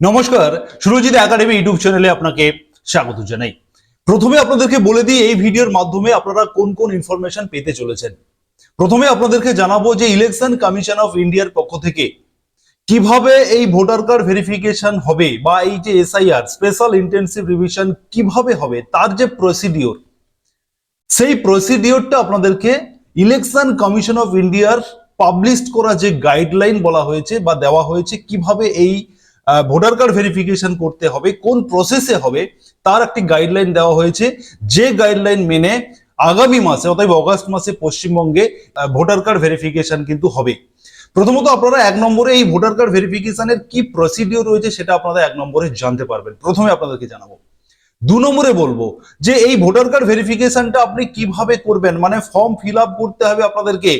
নমস্কার, Surajit academy YouTube চ্যানেলে আপনাকে স্বাগত জানাই। প্রথমে আপনাদেরকে বলে দিই, এই ভিডিওর মাধ্যমে আপনারা কোন কোন ইনফরমেশন পেতে চলেছেন। প্রথমে আপনাদেরকে জানাব যে ইলেকশন কমিশন অফ ইন্ডিয়ার পক্ষ থেকে কীভাবে এই ভোটার কার্ড ভেরিফিকেশন হবে বা এই যে এসআইআর স্পেশাল ইন্টেনসিভ রিভিশন কীভাবে হবে, তার যে প্রসিডিওর সেই প্রসিডিওরটা আপনাদেরকে ইলেকশন কমিশন অফ ইন্ডিয়ার পাবলিশ করা যে গাইডলাইন বলা হয়েছে বা দেওয়া হয়েছে, কীভাবে এই ভোটার কার্ড ভেরিফিকেশন করতে হবে, কোন প্রসেসে হবে, তার একটি গাইডলাইন দেওয়া হয়েছে। যে গাইডলাইন মেনে আগামী মাসে, অতএব অগস্ট মাসে পশ্চিমবঙ্গে ভোটার কার্ড ভেরিফিকেশন কিন্তু হবে। প্রথমত আপনারা এক নম্বরে এই ভোটার কার্ড ভেরিফিকেশনের কি প্রসিডিওর রয়েছে সেটা আপনারা এক নম্বরে জানতে পারবেন। প্রথমে আপনাদেরকে জানাব। দু নম্বরে বলব যে এই ভোটার কার্ড ভেরিফিকেশনটা আপনি কীভাবে করবেন? মানে ফর্ম ফিল করতে হবে আপনাদেরকে।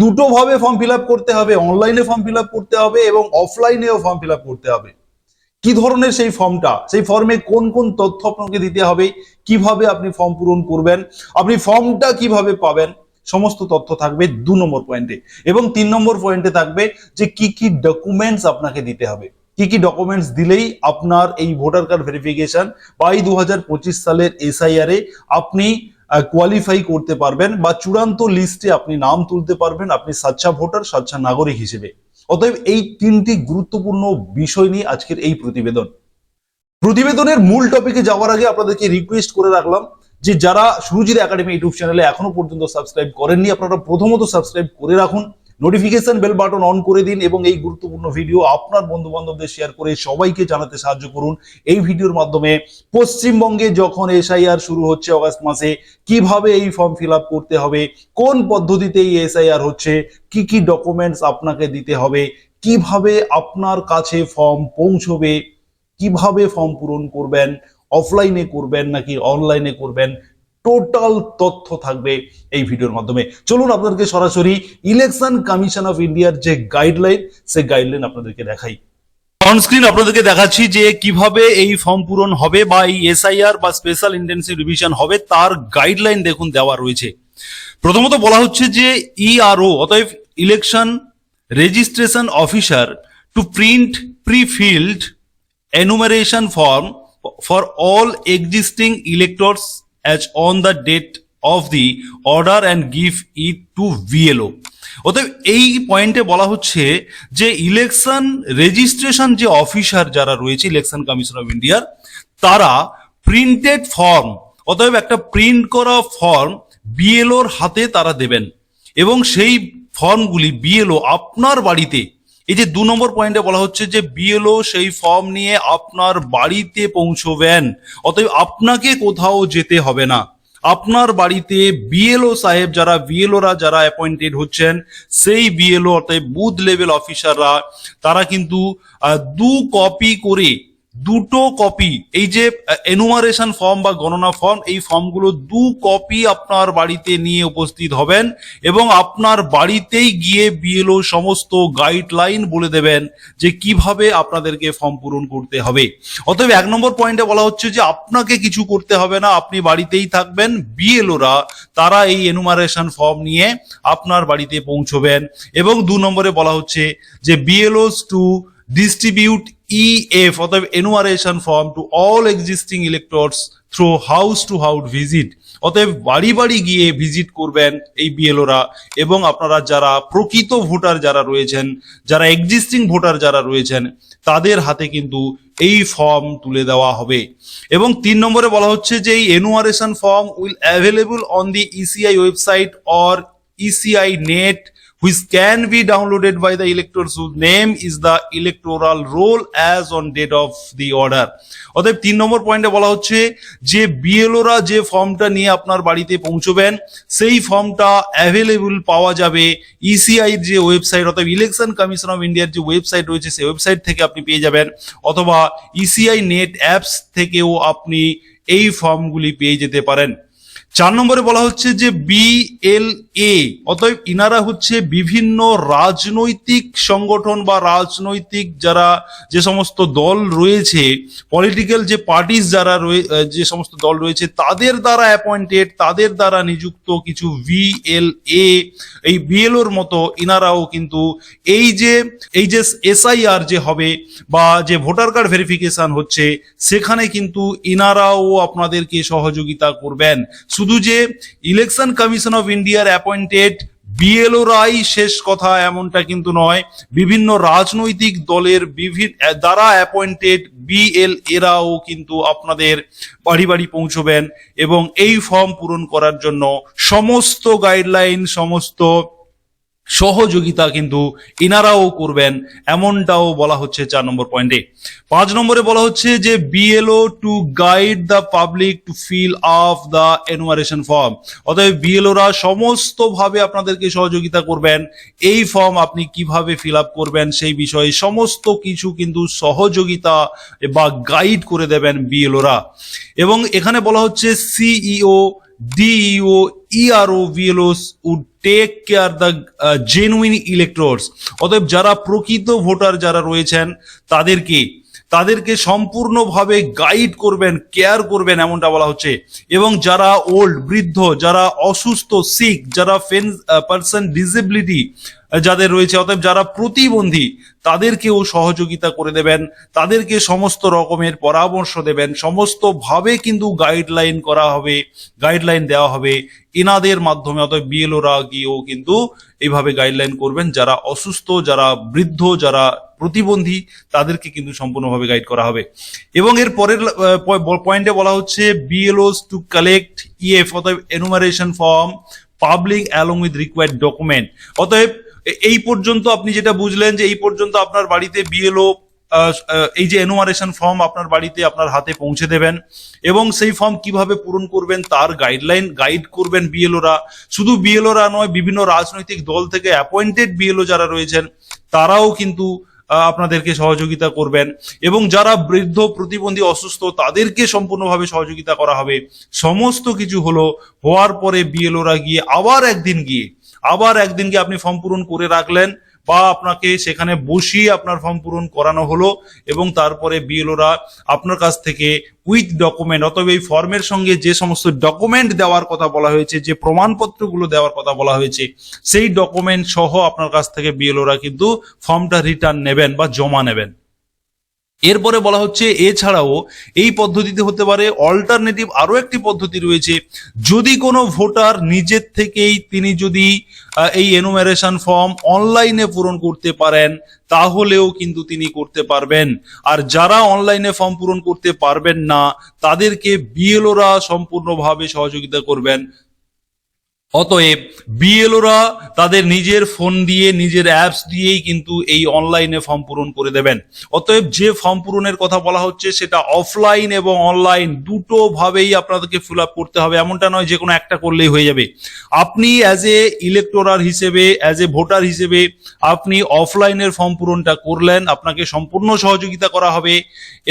দুটো ভাবে ফর্ম ফিল করতে হবে অনলাইনে ফর্ম ফিল করতে হবে এবং অফলাইনেও ফর্ম ফিল করতে হবে। কি ধরনের সেই ফর্মটা সেই ফর্মে কোন কোন তথ্য আপনাকে দিতে হবে? কীভাবে আপনি ফর্ম পূরণ করবেন? আপনি ফর্মটা কীভাবে পাবেন? সমস্ত তথ্য থাকবে দু নম্বর পয়েন্টে এবং তিন নম্বর পয়েন্টে থাকবে যে কি কি ডকুমেন্টস আপনাকে দিতে হবে। কি কি ডকুমেন্টস দিলেই আপনার এই ভোটার কার্ড ভেরিফিকেশন বা এই দু সালের এসআইআর আপনি কোয়ালিফাই করতে পারবেন বা চূড়ান্ত লিস্টে আপনি নাম তুলতে পারবেন। আপনি স্বচ্ছা ভোটার, স্বচ্ছা নাগরিক হিসেবে। অতএব এই তিনটি গুরুত্বপূর্ণ বিষয় নিয়ে আজকের এই প্রতিবেদন। প্রতিবেদনের মূল টপিকে যাওয়ার আগে আপনাদেরকে রিকোয়েস্ট করে রাখলাম যে যারা সুরজিৎ একাডেমি ইউটিউব চ্যানেলে এখনও পর্যন্ত সাবস্ক্রাইব করেননি, আপনারা প্রথমত সাবস্ক্রাইব করে রাখুন। নোটিফিকেশন বেল বাটন অন করে দিন এবং এই গুরুত্বপূর্ণ ভিডিও আপনার বন্ধু বান্ধবদের শেয়ার করে সবাইকে জানাতে সাহায্য করুন। এই ভিডিওর মাধ্যমে পশ্চিমবঙ্গে যখন এসআইআর শুরু হচ্ছে অগস্ট মাসে, কীভাবে এই ফর্ম ফিল করতে হবে, কোন পদ্ধতিতে এই এসআইআর হচ্ছে, কি কি ডকুমেন্টস আপনাকে দিতে হবে, কীভাবে আপনার কাছে ফর্ম পৌঁছবে, কীভাবে ফর্ম পূরণ করবেন অফলাইনে করবেন নাকি অনলাইনে করবেন টোটাল তথ্য থাকবে এই ভিডিওর মাধ্যমে। চলুন আপনাদেরকে সরাসরি ইলেকশন কমিশন অফ ইন্ডিয়ার যে গাইডলাইন সেই গাইডলাইন আপনাদেরকে দেখাই। অন স্ক্রিন আপনাদেরকে দেখাচ্ছি যে কীভাবে এই ফর্ম পূরণ হবে বা এই এসআইআর বা স্পেশাল ইন্টেন্সিভ রিভিশন হবে, তার গাইডলাইন দেখুন দেওয়া রয়েছে। প্রথমত বলা হচ্ছে যে ইআরও অতএব election registration officer to print pre field enumeration form for all existing electors as on the date of the order and give it to VLO অতএব এই পয়েন্টে বলা হচ্ছে যে ইলেকশন রেজিস্ট্রেশন যে অফিসার যারা রয়েছে ইলেকশন কমিশন অফ ইন্ডিয়ার তারা প্রিন্টেড ফর্ম অতএব একটা প্রিন্ট করা ফর্ম বিএলওর হাতে তারা দেবেন। এবং সেই ফর্মগুলি বিএলও আপনার বাড়িতে এই যে দু নম্বর পয়েন্টে বলা হচ্ছে যে বিএলও সেই ফর্ম নিয়ে আপনার বাড়িতে পৌঁছবেন। অতএব আপনাকে কোথাও যেতে হবে না। আপনার বাড়িতে বিএলও সাহেব যারা বিএলওরা যারা অ্যাপয়েন্টেড হচ্ছেন, সেই বিএলও অর্থাৎ বুথ লেভেল অফিসাররা তারা কিন্তু দু কপি করে দুটো কপি এই যে এনুমারেশন ফর্ম বা গণনা ফর্ম এই ফর্মগুলো দু কপি আপনার বাড়িতে নিয়ে উপস্থিত হবেন এবং আপনার বাড়িতেই গিয়ে বিএলও সমস্ত গাইডলাইন বলে দেবেন যে কীভাবে আপনাদেরকে ফর্ম পূরণ করতে হবে। অতএব এক নম্বর পয়েন্টে বলা হচ্ছে যে আপনাকে কিছু করতে হবে না, আপনি বাড়িতেই থাকবেন বিএলওরা তারা এই এনুমারেশন ফর্ম নিয়ে আপনার বাড়িতে পৌঁছবেন। এবং দু নম্বরে বলা হচ্ছে যে বিএলওস টু distribute EF অর্থাৎ enumeration form to all existing electors through house to house visit. অতএব বাড়ি বাড়ি গিয়ে ভিজিট করবেন এই বিএলওরা এবং আপনারা যারা প্রকৃত ভোটার যারা রয়েছেন, যারা এক্সিস্টিং ভোটার যারা রয়েছেন, তাদের হাতে কিন্তু এই ফর্ম তুলে দেওয়া হবে। এবং তিন নম্বরে বলা হচ্ছে যে এই enumeration form will available on the ECI website or ECI net which can be downloaded by the electors whose name is the electoral roll as on date of the order. অতএব তিন নম্বর পয়েন্টে বলা হচ্ছে, যে বিএলওরা যে ফর্মটা নিয়ে আপনার বাড়িতে পৌঁছবেন, সেই ফর্মটা অ্যাভেলেবল পাওয়া যাবে ইসিআই যে ওয়েবসাইট অর্থাৎ ইলেকশন কমিশন অফ ইন্ডিয়ার যে ওয়েবসাইট রয়েছে, সেই ওয়েবসাইট থেকে আপনি পেয়ে যাবেন, অথবা ইসিআই নেট অ্যাপস থেকেও আপনি এই ফর্মগুলি পেয়ে যেতে পারেন। চার নম্বরে বলা হচ্ছে যে বিএলএ অতএব ইনারা হচ্ছে বিভিন্ন রাজনৈতিক সংগঠন বা রাজনৈতিক যারা যে সমস্ত দল রয়েছে পলিটিক্যাল যে পার্টিস যারা যে সমস্ত দল রয়েছে, তাদের দ্বারা অ্যাপয়েন্টেড তাদের দ্বারা নিযুক্ত কিছু ভিএলএ এই বিএলওর মতো ইনারাও কিন্তু এই যে এই যে এসআইআর যে হবে বা যে ভোটার কার্ড ভেরিফিকেশন হচ্ছে, সেখানে কিন্তু ইনারাও আপনাদেরকে সহযোগিতা করবেন। শুধু যে ইলেকশন কমিশন অফ ইন্ডিয়ার অ্যাপয়েন্টেড বিএলওরাই শেষ কথা এমনটা কিন্তু নয়। বিভিন্ন রাজনৈতিক দলের বিভিন্ন দ্বারা অ্যাপয়েন্টেড বিএল এরাও কিন্তু আপনাদের বাড়ি বাড়ি পৌঁছবেন এবং এই ফর্ম পূরণ করার জন্য সমস্ত গাইডলাইন সমস্ত সহযোগিতা কিন্তু ইনারাও করবেন, এমনটাও বলা হচ্ছে চার নম্বর পয়েন্টে। পাঁচ নম্বরে বলা হচ্ছে যে BLO to guide the public to fill of the enumeration form অতএব বিএলওরা সমস্ত ভাবে আপনাদেরকে সহযোগিতা করবেন। এই ফর্ম আপনি কীভাবে ফিল আপ করবেন সেই বিষয়ে সমস্ত কিছু কিন্তু সহযোগিতা বা গাইড করে দেবেন বিএলওরা এবং এখানে বলা হচ্ছে CEO DEO ERO BLOs would take care the genuine electors অতএব যারা প্রকৃত ভোটার যারা রয়েছেন তাদেরকে তাদেরকে সম্পূর্ণভাবে গাইড করবেন কেয়ার করবেন এমনটা বলা হচ্ছে। এবং যারা ওল্ড বৃদ্ধ, যারা অসুস্থ সিক যারা ফেন পার্সন ডিসেবিলিটি যাদের রয়েছে, অতএব যারা প্রতিবন্ধী, তাদেরকেও সহযোগিতা করে দেবেন, তাদেরকে সমস্ত রকমের পরামর্শ দেবেন সমস্ত ভাবে কিন্তু গাইডলাইন করা হবে গাইডলাইন দেওয়া হবে এনাদের মাধ্যমে, অতএব বিএলওরা গিয়েও কিন্তু এইভাবে গাইডলাইন করবেন, যারা অসুস্থ, যারা বৃদ্ধ, যারা প্রতিবন্ধী তাদেরকে কিন্তু সম্পূর্ণভাবে গাইড করা হবে। এবং এর পরের পয়েন্টে বলা হচ্ছে বিএলওস টু কালেক্ট ইএফ অতএব enumeration form public along with required document অতএব এই পর্যন্ত আপনি যেটা বুঝলেন যে এই পর্যন্ত আপনার বাড়িতে বিএলও এই যে এনুমারেশন ফর্ম আপনার বাড়িতে আপনার হাতে পৌঁছে দেবেন এবং সেই ফর্ম কীভাবে পূরণ করবেন তার গাইডলাইন গাইড করবেন বিএলওরা শুধু বিএলওরা নয়, বিভিন্ন রাজনৈতিক দল থেকে অ্যাপয়েন্টেড বিএলও যারা রয়েছেন, তারাও কিন্তু আপনাদেরকে সহযোগিতা করবেন। এবং যারা বৃদ্ধ, প্রতিবন্ধী, অসুস্থ, তাদেরকে সম্পূর্ণভাবে সহযোগিতা করা হবে। সমস্ত কিছু হলো, হওয়ার পরে বিএলওরা গিয়ে আবার একদিন গিয়ে, আবার একদিন গিয়ে আপনি ফর্ম পূরণ করে রাখলেন। বা আপনাকে সেখানে বসিয়ে আপনার ফর্ম পূরণ করানো হলো এবং তারপরে বিএলওরা আপনার কাছ থেকে উইথ ডকুমেন্ট অথবা এই ফর্মের সঙ্গে যে সমস্ত ডকুমেন্ট দেওয়ার কথা বলা হয়েছে, যে প্রমাণপত্রগুলো দেওয়ার কথা বলা হয়েছে, সেই ডকুমেন্ট সহ আপনার কাছ থেকে বিএলওরা কিন্তু ফর্মটা রিটার্ন নেবেন বা জমা নেবেন। এরপরে বলা হচ্ছে, এছাড়াও এই পদ্ধতিতে হতে পারে অল্টারনেটিভ আরও একটি পদ্ধতি রয়েছে, যদি কোনো ভোটার নিজের থেকেই তিনি যদি এই এনুমারেশন ফর্ম অনলাইনে পূরণ করতে পারেন, তাহলেও কিন্তু তিনি করতে পারবেন। আর যারা অনলাইনে ফর্ম পূরণ করতে পারবেন না, তাদেরকে বিএলওরা সম্পূর্ণভাবে সহযোগিতা করবেন। অতএব বিএলওরা তাদের নিজের ফোন দিয়ে, নিজের অ্যাপস দিয়েই কিন্তু এই অনলাইনে ফর্ম পূরণ করে দেবেন। অতএব যে ফর্ম পূরণের কথা বলা হচ্ছে, সেটা অফলাইন এবং অনলাইন দুটো ভাবেই আপনাদেরকে ফিল আপ করতে হবে। এমনটা নয়, যে কোনো একটা করলেই হয়ে যাবে। আপনি অ্যাজ এ ইলেকটোরার হিসেবে অ্যাজ এ ভোটার হিসেবে আপনি অফলাইনের ফর্ম পূরণটা করলেন, আপনাকে সম্পূর্ণ সহযোগিতা করা হবে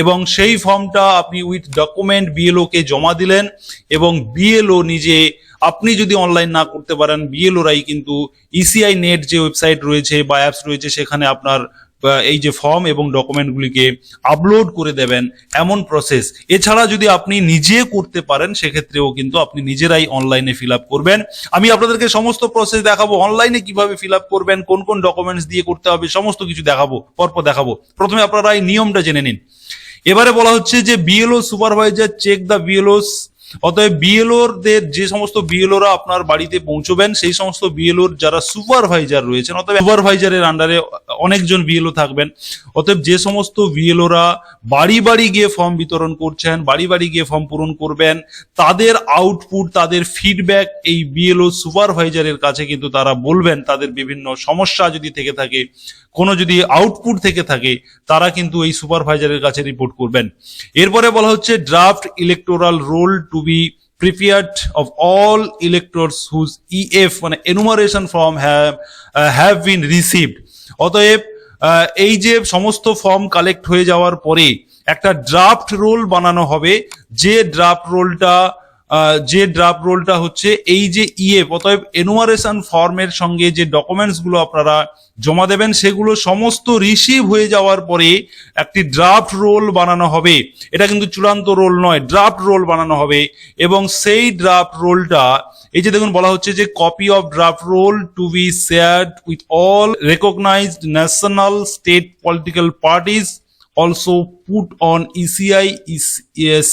এবং সেই ফর্মটা আপনি উইথ ডকুমেন্ট বিএলও কে জমা দিলেন এবং বিএলও নিজে আপনি যদি অনলাইন না করতে পারেন বিএলওরাই কিন্তু ইসিআই নেট যে ওয়েবসাইট রয়েছে বা অ্যাপস রয়েছে, সেখানে আপনার এই যে ফর্ম এবং ডকুমেন্টগুলিকে আপলোড করে দেবেন এমন প্রসেস এছাড়া যদি আপনি নিজে করতে পারেন, সেক্ষেত্রেও কিন্তু আপনি নিজেরাই অনলাইনে ফিল আপ করবেন। আমি আপনাদেরকে সমস্ত প্রসেস দেখাবো। অনলাইনে কীভাবে ফিল আপ করবেন, কোন কোন ডকুমেন্টস দিয়ে করতে হবে, সমস্ত কিছু দেখাবো, পরপর দেখাবো। প্রথমে আপনারা এই নিয়মটা জেনে নিন। এবারে বলা হচ্ছে যে BLO supervisor check the BLOs অতএব বিএলওরদের যে সমস্ত বিএলওরা আপনার বাড়িতে পৌঁছবেন, সেই সমস্ত বিএলওর যারা সুপারভাইজার রয়েছেন, অতএব সুপারভাইজারের আন্ডারে অনেকজন বিএলও থাকবেন। অতএব যে সমস্ত বিএলওরা বাড়ি বাড়ি গিয়ে ফর্ম বিতরণ করছেন, বাড়ি বাড়ি গিয়ে ফর্ম পূরণ করবেন, তাদের আউটপুট তাদের ফিডব্যাক এই বিএলও সুপারভাইজারের কাছে কিন্তু তারা বলবেন, তাদের বিভিন্ন সমস্যা যদি থেকে থাকে, কোনো যদি আউটপুট থেকে থাকে, তারা কিন্তু এই সুপারভাইজারের কাছে রিপোর্ট করবেন। এরপরে বলা হচ্ছে draft electoral roll to be prepared of all electors whose EF মানে enumeration form have have been received অতএব আহ, এই যে সমস্ত ফর্ম কালেক্ট হয়ে যাওয়ার পরে একটা ড্রাফট রোল বানানো হবে যে ড্রাফট রোলটা যে ড্রাফট রোলটা হচ্ছে, এই যে ইএ অতএব এনুমারেশন ফর্মের সঙ্গে যে ডকুমেন্টসগুলো আপনারা জমা দেবেন, সেগুলো সমস্ত রিসিভ হয়ে যাওয়ার পরে একটি ড্রাফট রোল বানানো হবে। এটা কিন্তু চূড়ান্ত রোল নয় ড্রাফট রোল বানানো হবে। এবং সেই ড্রাফট রোলটা এই যে দেখুন, বলা হচ্ছে যে copy of draft roll to be shared with all recognized national state political parties also put on ECI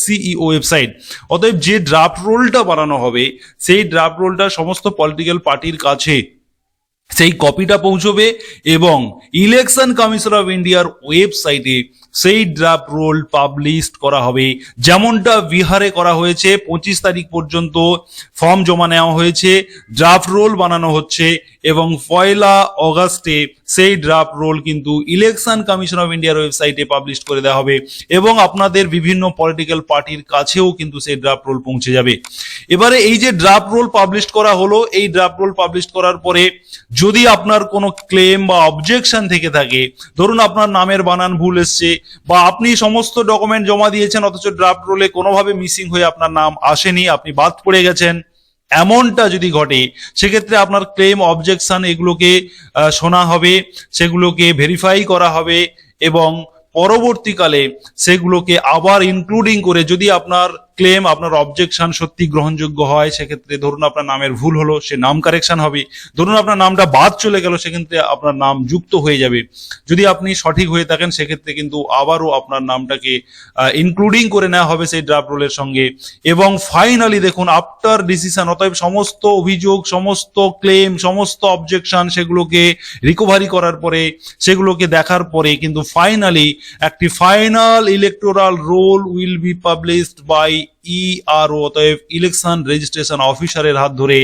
CEO website অতএব যে ড্রাফট রোলটা বানানো হবে, সেই ড্রাফট রোলটা সমস্ত পলিটিক্যাল পার্টির কাছে, সেই কপিটা পৌঁছবে এবং ইলেকশন কমিশন অফ ইন্ডিয়ার ওয়েবসাইটে সেই ড্রাফট রোল পাবলিশ করা হবে। যেমনটা বিহারে করা হয়েছে, পঁচিশ তারিখ পর্যন্ত ফর্ম জমা নেওয়া হয়েছে ড্রাফট রোল বানানো হচ্ছে এবং পয়লা অগাস্টে সেই ড্রাফট রোল কিন্তু ইলেকশন কমিশন অফ ইন্ডিয়ার ওয়েবসাইটে পাবলিশ করে দেওয়া হবে এবং আপনাদের বিভিন্ন পলিটিক্যাল পার্টির কাছেও কিন্তু সেই ড্রাফট রোল পৌঁছে যাবে। এবারে এই যে ড্রাফট রোল পাবলিশ করা হলো, এই ড্রাফট রোল পাবলিশ করার পরে যদি আপনার কোনো ক্লেম বা অবজেকশন থেকে থাকে, ধরুন আপনার নামের বানান ভুল এসছে বা আপনি সমস্ত ডকুমেন্ট জমা দিয়েছেন, অথচ ড্রাফট রোলে কোনোভাবে মিসিং হয়ে আপনার নাম আসেনি, আপনি বাদ পড়ে গেছেন এমনটা যদি ঘটে, সেক্ষেত্রে আপনার ক্লেম অবজেকশন এগুলোকে শোনা হবে, সেগুলোকে ভেরিফাই করা হবে এবং পরবর্তীকালে সেগুলোকে আবার ইনক্লুডিং করে যদি আপনার ক্লেম আপনার অবজেকশন সত্যি গ্রহণযোগ্য হয়, সেক্ষেত্রে ধরুন আপনার নামের ভুল হলো, সে নাম কারেকশন হবে। ধরুন আপনার নামটা বাদ চলে গেল, সেক্ষেত্রে আপনার নাম যুক্ত হয়ে যাবে। যদি আপনি সঠিক হয়ে থাকেন, সেক্ষেত্রে কিন্তু আবারও আপনার নামটাকে ইনক্লুডিং করে নেওয়া হবে সেই ড্রাফট রোলের সঙ্গে। এবং ফাইনালি দেখুন আফটার ডিসিশন অতএব সমস্ত অভিযোগ, সমস্ত ক্লেম সমস্ত অবজেকশন সেগুলোকে রিকভারি করার পরে, সেগুলোকে দেখার পরে কিন্তু ফাইনালি একটি final electoral roll will be published by ERO অতএব ইলেকশন রেজিস্ট্রেশন অফিসারের হাত ধরে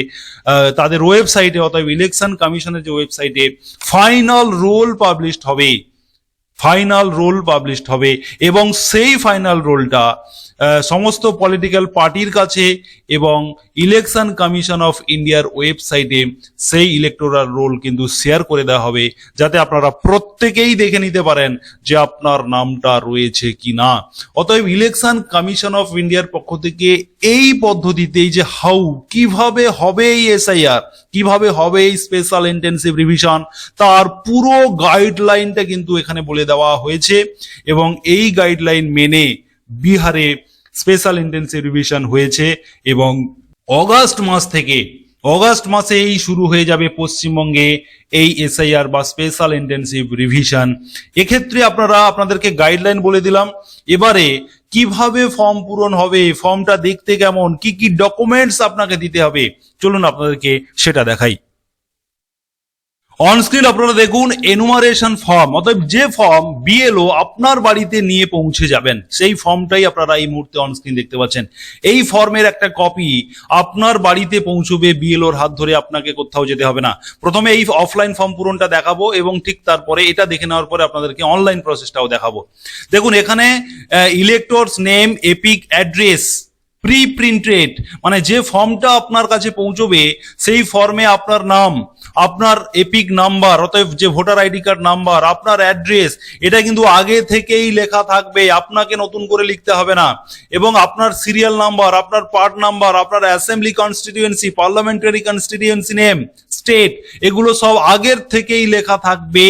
তাদের ওয়েবসাইটে অতএব ইলেকশন কমিশনের যে ওয়েবসাইটে ফাইনাল রোল পাবলিশড হবে। ফাইনাল রোল পাবলিশড হবে এবং সেই ফাইনাল রোলটা সমস্ত পলিটিক্যাল পার্টির কাছে এবং ইলেকশন কমিশন অফ ইন্ডিয়ার ওয়েবসাইটে সেই ইলেকটোরাল রোল কিন্তু শেয়ার করে দেওয়া হবে, যাতে আপনারা প্রত্যেকেই দেখে নিতে পারেন যে আপনার নামটা রয়েছে কি না অতএব ইলেকশন কমিশন অফ ইন্ডিয়ার পক্ষ থেকে এই পদ্ধতিতেই যে হাউ কীভাবে হবে এই এসআইআর কীভাবে হবে এই স্পেশাল ইন্টেন্সিভ রিভিশন তার পুরো গাইডলাইনটা কিন্তু এখানে বলে দেওয়া হয়েছে এবং এই গাইডলাইন মেনে বিহারে স্পেশাল ইন্টেন্সিভ রিভিশন হয়েছে এবং অগাস্ট মাস থেকে, অগাস্ট মাসেই শুরু হয়ে যাবে পশ্চিমবঙ্গে এই এসআইআর বা স্পেশাল ইন্টেন্সিভ রিভিশন এক্ষেত্রে আপনারা আপনাদেরকে গাইডলাইন বলে দিলাম, এবারে কীভাবে ফর্ম পূরণ হবে ফর্মটা দেখতে কেমন, কি কি ডকুমেন্টস আপনাকে দিতে হবে, চলুন আপনাদেরকে সেটা দেখাই। অনস্ক্রিন আপনারা দেখুন এনুমারেশন ফর্ম অতএব যে ফর্ম বিএলও আপনার বাড়িতে নিয়ে পৌঁছে যাবেন, সেই ফর্মটাই আপনারা এই মুহূর্তে অনস্ক্রিন দেখতে পাচ্ছেন। এই ফর্মের একটা কপি আপনার বাড়িতে পৌঁছবে বিএলওর হাত ধরে, আপনাকে কোথাও যেতে হবে না। প্রথমে এই অফলাইন ফর্ম পূরণটা দেখাবো এবং ঠিক তারপরে এটা দেখে নেওয়ার পরে আপনাদেরকে অনলাইন প্রসেসটাও দেখাবো। দেখুন, এখানে electors name EPIC address pre printed মানে যে ফর্মটা আপনার কাছে পৌঁছবে, সেই ফর্মে আপনার নাম আপনার এপিক নাম্বার, অতএব যে ভোটার আইডি কার্ড নাম্বার, আপনার অ্যাড্রেস, এটা কিন্তু আগে থেকেই লেখা থাকবে, আপনাকে নতুন করে লিখতে হবে না। এবং আপনার সিরিয়াল নাম্বার, আপনার পার্ট নাম্বার, আপনার assembly constituency, parliamentary constituency name, state, এগুলো সব আগের থেকেই লেখা থাকবে।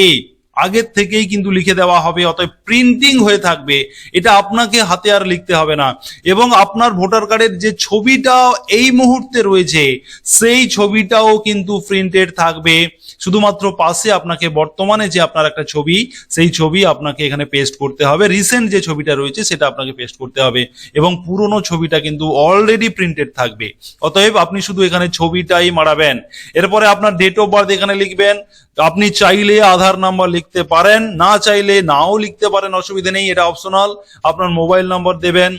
আগের থেকেই কিন্তু লিখে দেওয়া হবে, অতএব প্রিন্টিং হয়ে থাকবে। এটা আপনাকে হাতে আর লিখতে হবে না। এবং আপনার ভোটার কার্ডের যে ছবিটা এই মুহূর্তে রয়েছে, সেই ছবিটাও কিন্তু প্রিন্টেড থাকবে। শুধুমাত্র পাশে আপনাকে বর্তমানে যে আপনার একটা ছবি, সেই ছবি আপনাকে এখানে পেস্ট করতে হবে। রিসেন্ট যে ছবিটা রয়েছে, সেটা আপনাকে পেস্ট করতে হবে। এবং পুরনো ছবিটা কিন্তু অলরেডি প্রিন্টেড থাকবে। অতএব আপনি শুধু এখানে ছবিটাই মারাবেন। এরপরে আপনার ডেট অফ বার্থ এখানে লিখবেন। আপনি চাইলে আধার নাম্বার লিখতে পারেন, না চাইলে নাও লিখতে পারেন, অসুবিধা নেই, এটা অপশনাল আপনার মোবাইল নাম্বার দেবেন,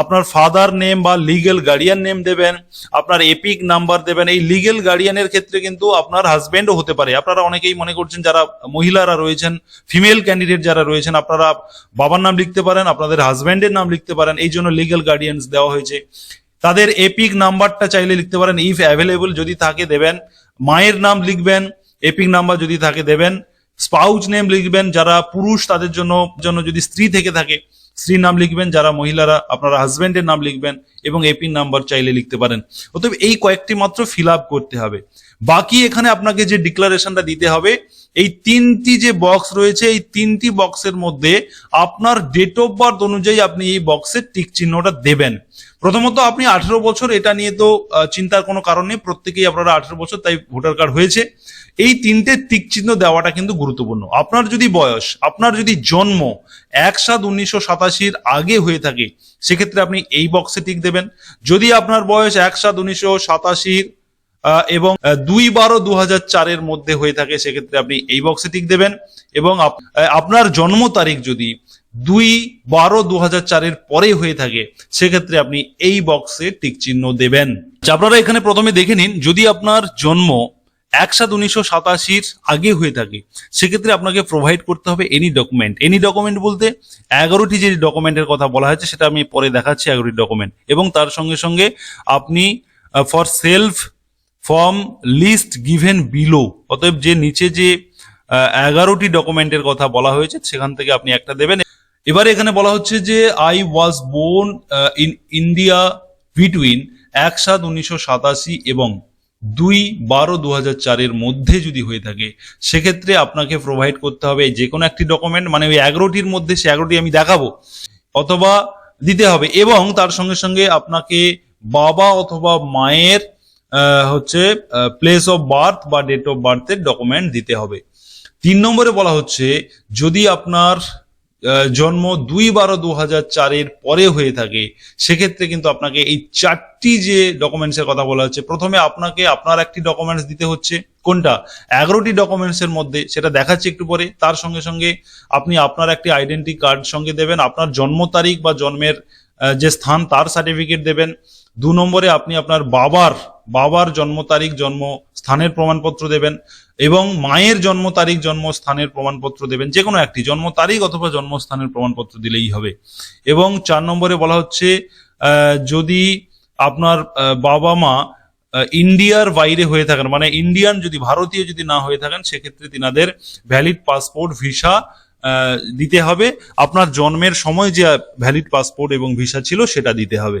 আপনার ফাদার নেম বা লিগেল গার্ডিয়ান নেম দেবেন, আপনার এপিক নাম্বার দেবেন। এই লিগেল গার্ডিয়ানের ক্ষেত্রে কিন্তু আপনার হাজব্যান্ডও হতে পারে। আপনারা অনেকেই মনে করছেন যারা মহিলারা রয়েছেন ফিমেল ক্যান্ডিডেট যারা রয়েছেন, আপনারা বাবার নাম লিখতে পারেন, আপনাদের হাজব্যান্ডের নাম লিখতে পারেন, এই জন্য লিগেল গার্ডিয়ানস দেওয়া হয়েছে। তাদের এপিক নাম্বারটা চাইলে লিখতে পারেন ইফ অ্যাভেলেবল যদি থাকে দেবেন। মায়ের নাম লিখবেন এপিক নাম্বার যদি থাকে দেবেন স্পাউচ নেম লিখবেন, যারা পুরুষ তাদের জন্য জন্য যদি স্ত্রী থেকে থাকে, স্ত্রীর নাম লিখবেন, যারা মহিলারা, আপনারা হাজব্যান্ডের নাম লিখবেন এবং এপির নাম্বার চাইলে লিখতে পারেন। অতএব এই কয়েকটি মাত্র ফিল আপ করতে হবে। বাকি এখানে আপনাকে যে ডিক্লারেশনটা দিতে হবে, এই তিনটি যে বক্স রয়েছে, এই তিনটি বক্সের মধ্যে আপনার ডেট অফ বার্থ অনুযায়ী আপনি এই বক্সের টিক চিহ্নটা দেবেন। প্রথমত আপনি আঠেরো বছর এটা নিয়ে তো চিন্তার কোনো কারণ নেই। প্রত্যেকেই আপনারা আঠেরো বছর তাই ভোটার কার্ড হয়েছে। এই তিনটে টিক চিহ্ন দেওয়াটা কিন্তু গুরুত্বপূর্ণ। আপনার যদি বয়স, আপনার যদি জন্ম এক সাত উনিশশো সাতাশির আগে হয়ে থাকে, সেক্ষেত্রে আপনি এই বক্সে টিক দেবেন। যদি আপনার বয়স এক সাত উনিশশো সাতাশির এবং দুই বারো দু হাজার চারের মধ্যে হয়ে থাকে, সেক্ষেত্রে আপনি এই বক্সে টিক দেবেন। এবং আপনার জন্ম তারিখ যদি দুই বারো দু হাজার চারের পরে হয়ে থাকে সেক্ষেত্রে আপনি এই বক্সে টিক চিহ্ন দেবেন। আচ্ছা, আপনারা এখানে প্রথমে দেখে নিন যদি আপনার জন্ম এক সাত উনিশশো সাতাশির আগে হয়ে থাকে সেক্ষেত্রে আপনাকে প্রোভাইড করতে হবে এনি ডকুমেন্ট এনি ডকুমেন্ট বলতে এগারোটি যে ডকুমেন্টের কথা বলা হয়েছে সেটা আমি পরে দেখাচ্ছি এগারোটি ডকুমেন্ট এবং তার সঙ্গে সঙ্গে আপনি for self form list given below অতএব যে নিচে যে এগারোটি ডকুমেন্টের কথা বলা হয়েছে সেখান থেকে আপনি একটা দেবেন। এবারে এখানে বলা হচ্ছে যে I was born in India between এক সাত উনিশশো সাতাশি এবং দুই বারো দু হাজার চারের মধ্যে যদি হয়ে থাকে, সেক্ষেত্রে আপনাকে প্রোভাইড করতে হবে যে কোনো একটি ডকুমেন্ট মানে ওই এগারোটির মধ্যে সে এগারোটি আমি দেখাবো অথবা দিতে হবে এবং তার সঙ্গে সঙ্গে আপনাকে বাবা অথবা মায়ের হচ্ছে প্লেস অফ বার্থ বা ডেট অফ বার্থের ডকুমেন্ট দিতে হবে। তিন নম্বরে বলা হচ্ছে, যদি আপনার জন্ম দুই বারো দু হাজার চারের পরে হয়ে থাকে। সেক্ষেত্রে কিন্তু আপনাকে এই চারটি যে ডকুমেন্টসের কথা বলা হচ্ছে, প্রথমে আপনাকে আপনার একটি ডকুমেন্টস দিতে হচ্ছে। কোনটা? এগারোটি ডকুমেন্টসের মধ্যে, সেটা দেখাচ্ছি একটু পরে। তার সঙ্গে সঙ্গে আপনি আপনার একটি আইডেন্টি কার্ড সঙ্গে দেবেন, আপনার জন্ম তারিখ বা জন্মের যে স্থান, তার সার্টিফিকেট দেবেন। দু নম্বরে আপনি আপনার বাবার বাবার জন্ম তারিখ, জন্ম স্থানের প্রমাণপত্র দেবেন এবং মায়ের জন্ম তারিখ, জন্ম স্থানের প্রমাণপত্র দেবেন। যে কোনো একটি, জন্ম তারিখ অথবা জন্মস্থানের প্রমাণপত্র দিলেই হবে। এবং চার নম্বরে বলা হচ্ছে যদি আপনার বাবা মা ইন্ডিয়ার বাইরে হয়ে থাকেন মানে ইন্ডিয়ান যদি, ভারতীয় যদি না হয়ে থাকেন, সেক্ষেত্রে তিনাদের ভ্যালিড পাসপোর্ট ভিসা দিতে হবে। আপনার জন্মের সময় যে ভ্যালিড পাসপোর্ট এবং ভিসা ছিল, সেটা দিতে হবে।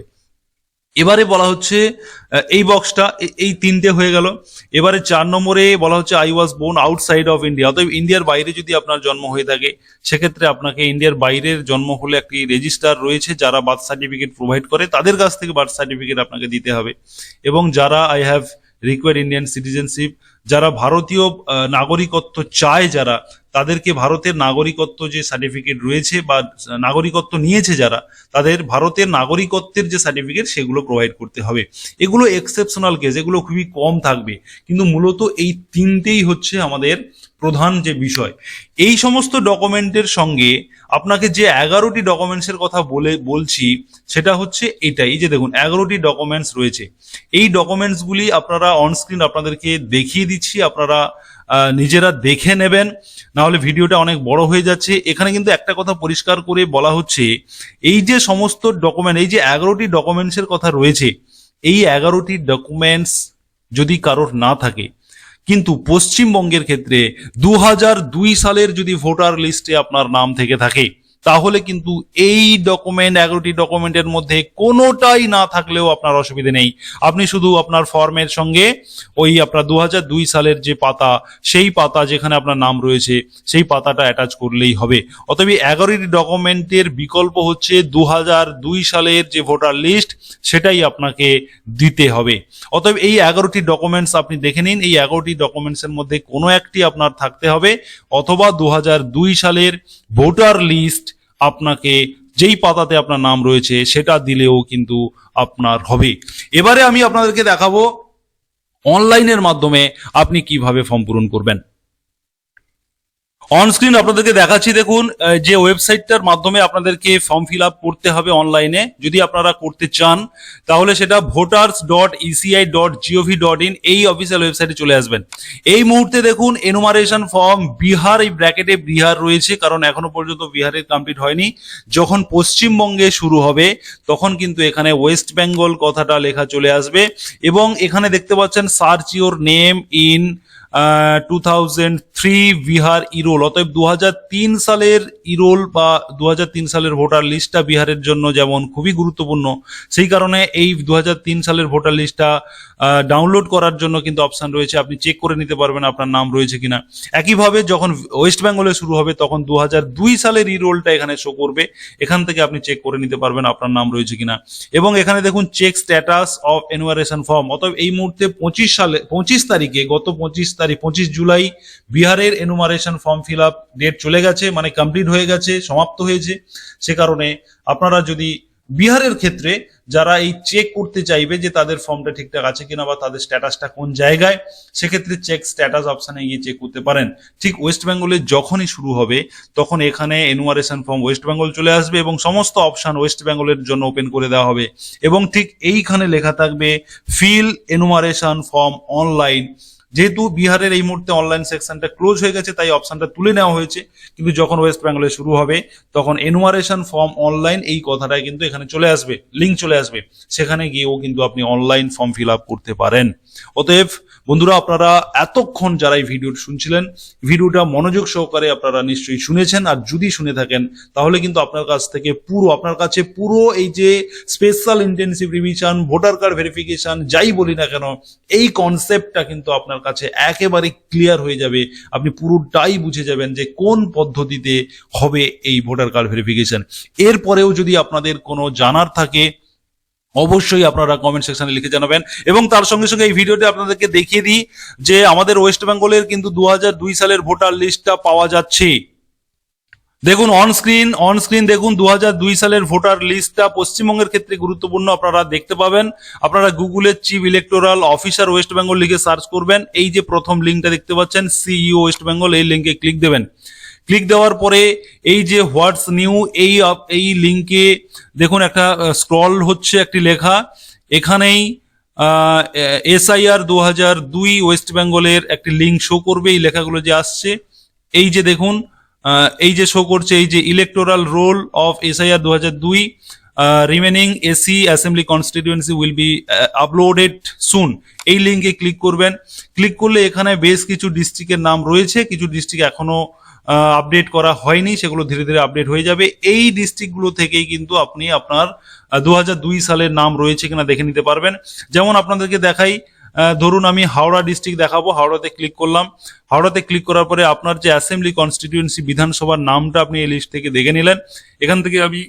এবারে বলা হচ্ছে এই বক্সটা এই তিনটে হয়ে গেল। এবারে চার নম্বরে বলা হচ্ছে I was born outside of India অতএব ইন্ডিয়ার বাইরে যদি আপনার জন্ম হয়ে থাকে, সেক্ষেত্রে আপনাকে ইন্ডিয়ার বাইরের জন্ম হলে একটি রেজিস্টার রয়েছে, যারা বার্থ সার্টিফিকেট প্রোভাইড করে, তাদের কাছ থেকে বার্থ সার্টিফিকেট আপনাকে দিতে হবে। এবং যারা I have require Indian citizenship যারা ভারতীয় নাগরিকত্ব চায় যারা তাদেরকে ভারতের নাগরিকত্ব যে সার্টিফিকেট রয়েছে বা নাগরিকত্ব নিয়েছে যারা, তাদের ভারতের নাগরিকত্বের যে সার্টিফিকেট সেগুলো প্রোভাইড করতে হবে। এগুলো এক্সেপশনাল কেস এগুলো খুবই কম থাকবে। কিন্তু মূলত এই তিনটেই হচ্ছে আমাদের প্রধান যে বিষয়। এই সমস্ত ডকুমেন্টের সঙ্গে আপনাকে যে এগারোটি ডকুমেন্টসের কথা বলে, বলছি, সেটা হচ্ছে এটাই। যে দেখুন, এগারোটি ডকুমেন্টস রয়েছে। এই ডকুমেন্টসগুলি আপনারা অনস্ক্রিন আপনাদেরকে দেখিয়ে দিচ্ছি। আপনারা নিজেরা দেখে নেবেন। না হলে ভিডিওটা অনেক বড় হয়ে যাচ্ছে। এখানে কিন্তু একটা কথা পরিষ্কার করে বলা হচ্ছে, এই যে সমস্ত ডকুমেন্ট এই যে এগারোটি ডকুমেন্টসের কথা রয়েছে, এই এগারোটি ডকুমেন্টস যদি কারোর না থাকে কিন্তু পশ্চিমবঙ্গের ক্ষেত্রে দু সালের যদি ভোটার লিস্টে আপনার নাম থেকে থাকে তাহলে কিন্তু এই ডকুমেন্ট এগারোটি ডকুমেন্টের মধ্যে কোনোটাই না থাকলেও আপনার অসুবিধে নেই। আপনি শুধু আপনার ফর্মের সঙ্গে ওই আপনার দু সালের যে পাতা, সেই পাতা যেখানে আপনার নাম রয়েছে, সেই পাতাটা অ্যাটাচ করলেই হবে। অতএব এগারোটি ডকুমেন্টের বিকল্প হচ্ছে দু সালের যে ভোটার লিস্ট সেটাই আপনাকে দিতে হবে। অতএব এই এগারোটি ডকুমেন্টস আপনি দেখে নিন। এই এগারোটি ডকুমেন্টসের মধ্যে কোনো একটি আপনার থাকতে হবে, অথবা দু সালের ভোটার লিস্ট আপনাকে যেই পাতাতে আপনার নাম রয়েছে, সেটা দিলেও কিন্তু আপনার হবে। এবারে আমি আপনাদেরকে দেখাবো অনলাইনের মাধ্যমে আপনি কীভাবে ফর্ম পূরণ করবেন। অন স্ক্রিন আপনাদেরকে দেখাচ্ছি, দেখুন যে ওয়েবসাইটটার মাধ্যমে আপনাদেরকে ফর্ম ফিল আপ করতে হবে অনলাইনে যদি আপনারা করতে চান, তাহলে সেটা voters dot ECI dot GOV dot in এই অফিসিয়াল ওয়েবসাইটে চলে আসবেন। এই মুহূর্তে দেখুন এনুমারেশন ফর্ম বিহার, এই ব্র্যাকেটে বিহার রয়েছে, কারণ এখনও পর্যন্ত বিহারের কমপ্লিট হয়নি। যখন পশ্চিমবঙ্গে শুরু হবে, তখন কিন্তু এখানে ওয়েস্ট বেঙ্গল কথাটা লেখা চলে আসবে। এবং এখানে দেখতে পাচ্ছেন search your name in two thousand three Bihar e-roll অতএব দু তিন সালের ইরোল বা দু তিন সালের ভোটার লিস্টটা বিহারের জন্য যেমন খুবই গুরুত্বপূর্ণ, সেই কারণে এই দু তিন সালের ভোটার লিস্টটা ডাউনলোড করার জন্য কিন্তু অপশন রয়েছে। আপনি চেক করে নিতে পারবেন আপনার নাম রয়েছে কিনা। একইভাবে যখন ওয়েস্ট বেঙ্গলে শুরু হবে, তখন দু দুই সালের ইরোলটা এখানে শো করবে। এখান থেকে আপনি চেক করে নিতে পারবেন আপনার নাম রয়েছে কিনা। এবং এখানে দেখুন check status of enumeration form অতএব এই মুহূর্তে পঁচিশ সালে, পঁচিশ তারিখে, গত পঁচিশ তারিখ পঁচিশ জুলাই বিহারের enumeration form fill up date চলে গেছে মানে কমপ্লিট হয়ে গেছে, সমাপ্ত হয়েছে। সে কারণে আপনারা যদি বিহারের ক্ষেত্রে যারা এই চেক করতে চাইবে যে তাদের ফর্মটা ঠিকঠাক আছে কিনা বা তাদের স্ট্যাটাসটা কোন জায়গায়, সেক্ষেত্রে চেক স্ট্যাটাস অপশানে গিয়ে চেক করতে পারেন। ঠিক ওয়েস্ট বেঙ্গলে যখনই শুরু হবে, তখন এখানে এনুমারেশন ফর্ম ওয়েস্ট বেঙ্গল চলে আসবে এবং সমস্ত অপশন ওয়েস্ট বেঙ্গলের জন্য ওপেন করে দেওয়া হবে। এবং ঠিক এইখানে লেখা থাকবে ফিল এনুমারেশন ফর্ম অনলাইন যেহেতু বিহারের এই মুহূর্তে অনলাইন সেকশনটা ক্লোজ হয়ে গেছে, তাই অপশনটা তুলে নেওয়া হয়েছে। কিন্তু যখন ওয়েস্ট বেঙ্গলে শুরু হবে, তখন এনুমারেশন ফর্ম অনলাইন এই কথাটাই কিন্তু এখানে চলে আসবে লিঙ্ক চলে আসবে। সেখানে গিয়েও কিন্তু আপনি অনলাইন ফর্ম ফিল আপ করতে পারেন। অতএব, বন্ধুরা, আপনারা এতক্ষণ যারা এই ভিডিও শুনছিলেন ভিডিওটা মনোযোগ সহকারে আপনারা নিশ্চয়ই শুনেছেন। আর যদি শুনে থাকেন, তাহলে কিন্তু আপনার কাছ থেকে পুরো, আপনার কাছে পুরো এই যে special intensive revision voter card verification যাই বলি না কেন, এই কনসেপ্টটা কিন্তু আপনার কাছে একেবারে ক্লিয়ার হয়ে যাবে। আপনি পুরোটাই বুঝে যাবেন যে কোন পদ্ধতিতে হবে এই ভোটার কার্ড ভেরিফিকেশন এরপরেও যদি আপনাদের কোনো জানার থাকে, অবশ্যই আপনারা কমেন্ট সেকশনে লিখে জানাবেন। এবং তার সঙ্গে সঙ্গে এই ভিডিওটি আপনাদেরকে দেখিয়ে দিই যে আমাদের ওয়েস্ট বেঙ্গলের কিন্তু দু হাজার দুই সালের ভোটার লিস্টটা পাওয়া যাচ্ছে। দেখুন অন স্ক্রিন অন স্ক্রিন দেখুন দু হাজার দুই সালের ভোটার লিস্টটা পশ্চিমবঙ্গের ক্ষেত্রে গুরুত্বপূর্ণ। আপনারা দেখতে পাবেন। আপনারা গুগলের chief electoral officer West Bengal লিখে সার্চ করবেন। এই যে প্রথম লিঙ্কটা দেখতে পাচ্ছেন সিইও ওয়েস্ট বেঙ্গল এই লিঙ্কে ক্লিক দেবেন। ক্লিক দেওয়ার পরে এই যে হোয়াটস নিউ এই এই লিঙ্কে দেখুন একটা স্ক্রল হচ্ছে একটি লেখা। এখানেই এসআইআর দু হাজার দুই ওয়েস্ট বেঙ্গলের একটি লিঙ্ক শো করবে। এই লেখাগুলো যে আসছে, এই যে দেখুন এই যে শো করছে, এই যে ইলেকটোরাল রোল অফ এসআইআর দু হাজার দুই remaining AC assembly constituency will be uploaded soon এই লিঙ্কে ক্লিক করবেন। ক্লিক করলে এখানে বেশ কিছু ডিস্ট্রিক্টের নাম রয়েছে, কিছু ডিস্ট্রিক্ট এখনও আপডেট করা হয়নি, সেগুলো ধীরে ধীরে আপডেট হয়ে যাবে। এই ডিস্ট্রিক্টগুলো থেকেই কিন্তু আপনি আপনার দু সালের নাম রয়েছে কিনা দেখে নিতে পারবেন। যেমন আপনাদেরকে দেখাই ধরুন আমি হাওড়া ডিস্ট্রিক্ট দেখাবো, হাওড়াতে ক্লিক করলাম। হাওড়াতে ক্লিক করার পরে আপনার যে অ্যাসেম্বলি কনস্টিটিউয়েন্সি বিধানসভার নামটা আপনি এই লিস্ট থেকে দেখে নিলেন। এখান থেকে আমি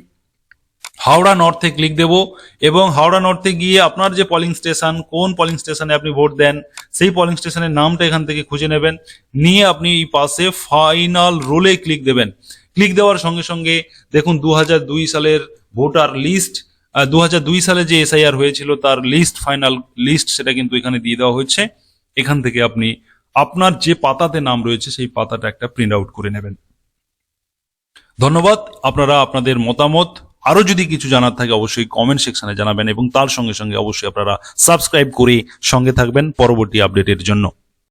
হাওড়া নর্থে ক্লিক দেব এবং হাওড়া নর্থে গিয়ে আপনার যে পলিং স্টেশন কোন পলিং স্টেশনে আপনি ভোট দেন, সেই পলিং স্টেশনের নামটা এখান থেকে খুঁজে নেবেন। নিয়ে আপনি এই পাশে ফাইনাল রোলে ক্লিক দেবেন। ক্লিক দেওয়ার সঙ্গে সঙ্গে দেখুন দু হাজার দুই সালের ভোটার লিস্ট দু সালে যে এসআইআর হয়েছিল, তার লিস্ট ফাইনাল লিস্ট সেটা কিন্তু এখানে দিয়ে দেওয়া হয়েছে। এখান থেকে আপনি আপনার যে পাতাতে নাম রয়েছে, সেই পাতাটা একটা প্রিন্ট আউট করে নেবেন। ধন্যবাদ। আপনারা আপনাদের মতামত আরও যদি কিছু জানার থাকে, অবশ্যই কমেন্ট সেকশনে জানাবেন এবং তার সঙ্গে সঙ্গে অবশ্যই আপনারা সাবস্ক্রাইব করে সঙ্গে থাকবেন পরবর্তী আপডেটের জন্য।